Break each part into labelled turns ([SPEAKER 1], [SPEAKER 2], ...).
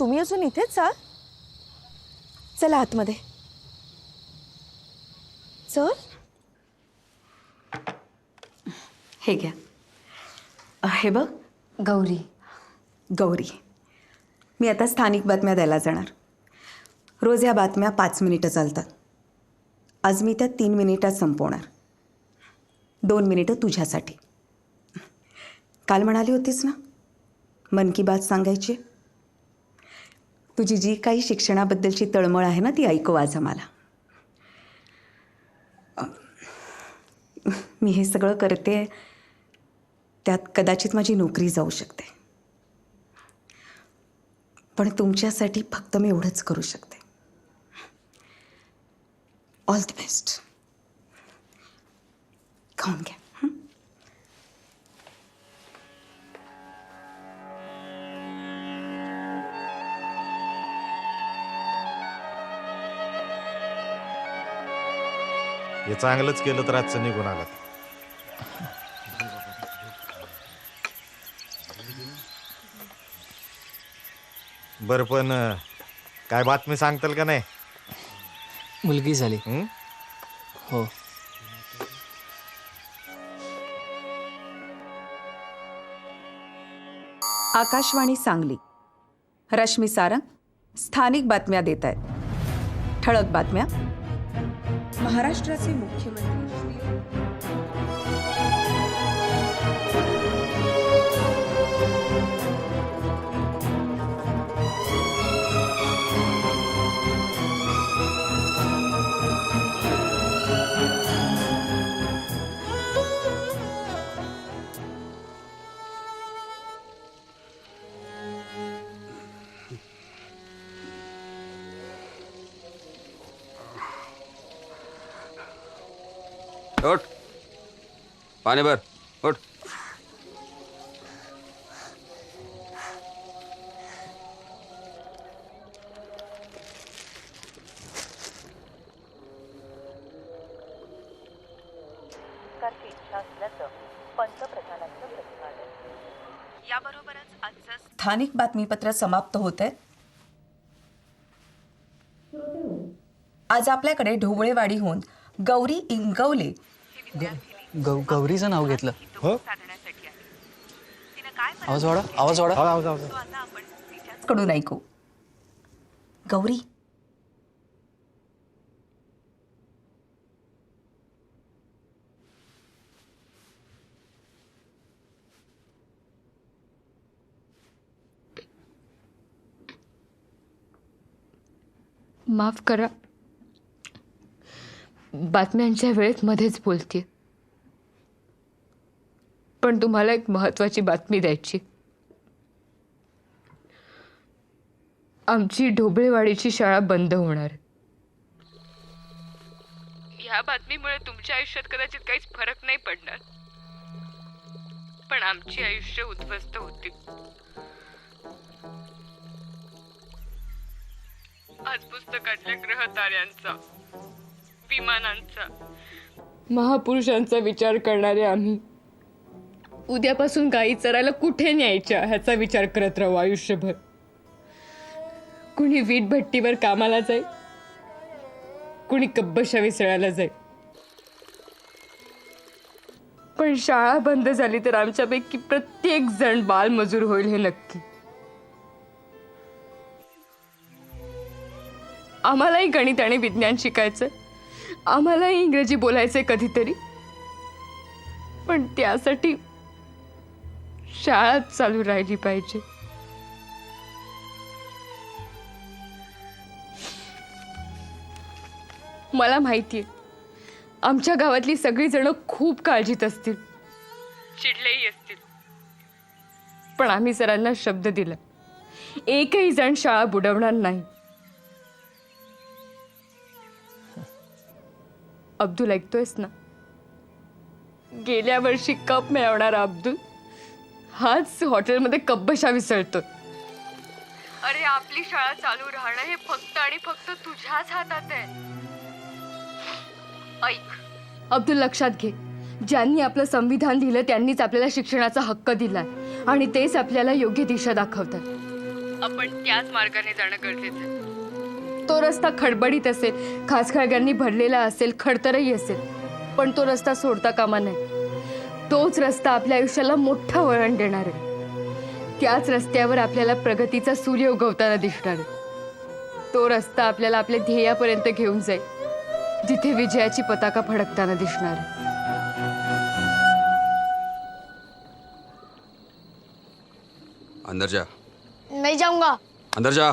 [SPEAKER 1] तुम्ही अजून इथेच आहात? चला आतमध्ये. चल.
[SPEAKER 2] हे घ्या. अ, हे बघ.
[SPEAKER 3] गौरी.
[SPEAKER 2] गौरी. मी आता स्थानिक बातम्या द्यायला जाणार. रोज ह्या बातम्या पाच मिनिटं चालतात. आज मी त्या तीन मिनिटात संपवणार. दोन मिनिटं तुझ्यासाठी. काल म्हणाली होतीस ना? मन की बात सांगायची. तुझी जी काही शिक्षणाबद्दलची तळमळ आहे ना ती ऐकू आज आम्हाला मी हे सगळं करते त्यात कदाचित माझी नोकरी जाऊ शकते. पण तुमच्यासाठी फक्त मी एवढंच करू शकते. ऑल द बेस्ट खाऊन घ्या हं?
[SPEAKER 4] चांगलंच केलं तर आजचं निघून आलं. बरं पण काय बातमी सांगताल का नाही?
[SPEAKER 5] मुलगी झाली.
[SPEAKER 4] हं?
[SPEAKER 5] हो.
[SPEAKER 2] आकाशवाणी सांगली. रश्मी सारंग स्थानिक बातम्या देत आहेत. ठळक बातम्या
[SPEAKER 1] महाराष्ट्राचे मुख्यमंत्री.
[SPEAKER 6] उठ. पाणी भर. उठ.
[SPEAKER 2] याबरोबरच आजचं स्थानिक बातमीपत्र समाप्त होत आहे आज आपल्याकडे ढोबळेवाडीहून गौरी इंगवले.
[SPEAKER 5] गौ गौरीचं नाव घेतलं.
[SPEAKER 4] हो?
[SPEAKER 5] आवाज वाढा आवाज वाढा
[SPEAKER 4] आवाज, आवाज, आवाज.
[SPEAKER 2] कडून ऐकू. गौरी.
[SPEAKER 3] माफ करा. बातम्यांच्या वेळेत मध्येच बोलते पण तुम्हाला एक महत्वाची बातमी द्यायची. आमची ढोबळेवाडीची शाळा बंद होणार. ह्या बातमीमुळे तुमच्या आयुष्यात कदाचित काहीच फरक नाही पडणार. पण आमची आयुष्य उद्ध्वस्त होती. आज पुस्तकातल्या ग्रह ताऱ्यांचा विमानांचा. महापुरुषांचा विचार करणारे आम्ही. उद्यापासून गायी चरायला कुठे न्यायच्या ह्याचा विचार करत राहू आयुष्यभर. कुणी वीट भट्टीवर कामाला जाईल कुणी कब्बशा विसळायला जाईल पण शाळा बंद झाली तर आमच्यापैकी प्रत्येक जण बालमजूर होईल हे नक्की. आम्हालाही गणित आणि विज्ञान शिकायचं आम्हालाही इंग्रजी बोलायचंय कधीतरी. पण त्यासाठी शाळा चालू राहिली पाहिजे. मला माहितीये आमच्या गावातली सगळी जण खूप काळजीत असतील. चिडलेही असतील. पण आम्ही सरांना शब्द दिला. एकही जण शाळा बुडवणार नाही. अब्दुल ऐकतोयस ना? गेल्या वर्षी कप मिळवणारा अब्दुल हाच हॉटेलमध्ये कब्बशा विसळतो अरे आपली शाळा चालू राहणं हे फक्त आणि फक्त तुझ्याच हातात आहे. ऐक. अब्दुल लक्षात घे. ज्यांनी आपलं संविधान दिलं त्यांनीच आपल्याला शिक्षणाचा हक्क दिलाय. आणि तेच आपल्याला योग्य दिशा दाखवतात आपण त्याच मार्गाने जाणं गरजेचं आहे. तो रस्ता खडबडीत असेल खासखळग्यांनी भरलेला असेल खडतरही असेल पण तो रस्ता सोडता कामा नये. तोच रस्ता आपल्या आयुष्याला मोठं वळण देणार आहे. त्याच रस्त्यावर आपल्याला प्रगतीचा सूर्य उगवताना दिसणार आहे. तो रस्ता आपल्याला आपल्या ध्येयापर्यंत घेऊन जाईल जिथे विजयाची पताका फडकताना दिसणार आहे.
[SPEAKER 6] अंदर जा.
[SPEAKER 7] नहीं जाऊंगा
[SPEAKER 6] अंदर जा.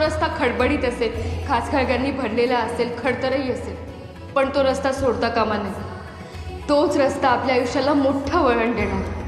[SPEAKER 3] रस्ता खडबडीत असेल खासखळग्यांनी भरलेला असेल खडतरही असेल पण तो रस्ता सोडता कामा नये. तोच रस्ता आपल्या आयुष्याला मोठं वळण देणार.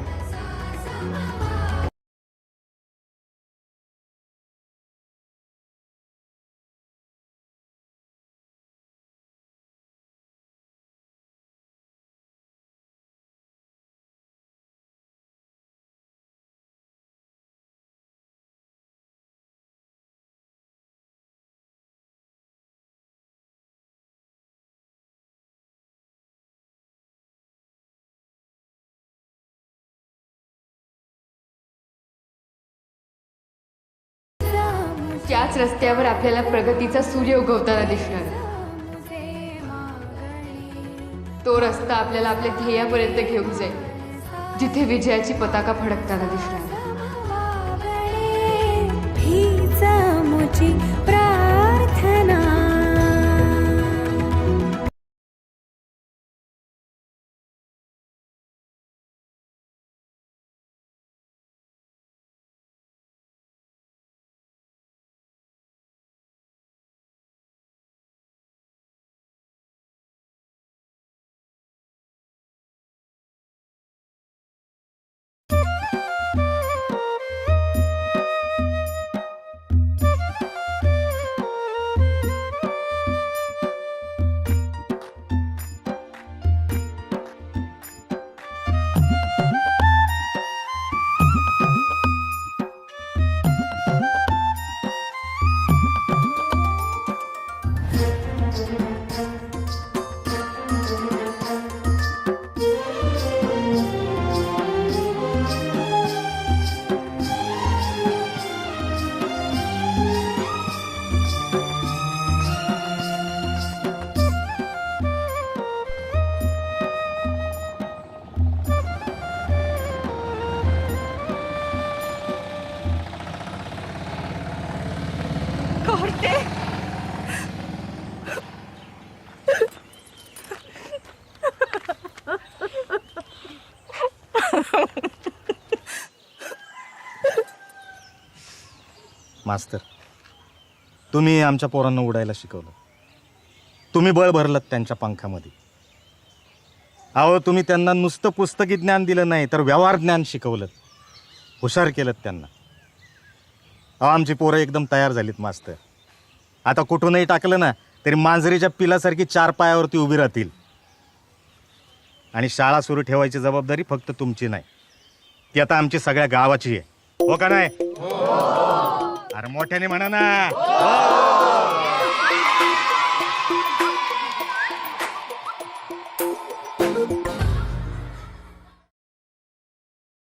[SPEAKER 3] त्याच रस्त्यावर आपल्याला प्रगतीचा सूर्य उगवताना दिसणार. तो रस्ता आपल्याला आपल्या ध्येयापर्यंत घेऊन जाईल जिथे विजयाची पताका फडकताना दिसणार.
[SPEAKER 4] मास्तर तुम्ही आमच्या पोरांना उडायला शिकवलं. तुम्ही बळ भरलं त्यांच्या पंखामध्ये. अहो तुम्ही त्यांना नुसतं पुस्तकी ज्ञान दिलं नाही तर व्यवहार ज्ञान शिकवलं. हुशार केलं त्यांना. आमची पोरं एकदम तयार झालीत मस्त. आता कुठूनही टाकलं ना तरी मांजरीच्या पिलासारखी चार पायावरती उभी राहतील. आणि शाळा सुरू ठेवायची जबाबदारी फक्त तुमची नाही. ती आता आमची सगळ्या गावाची आहे. हो का नाही? अरे मोठ्याने म्हणा ना.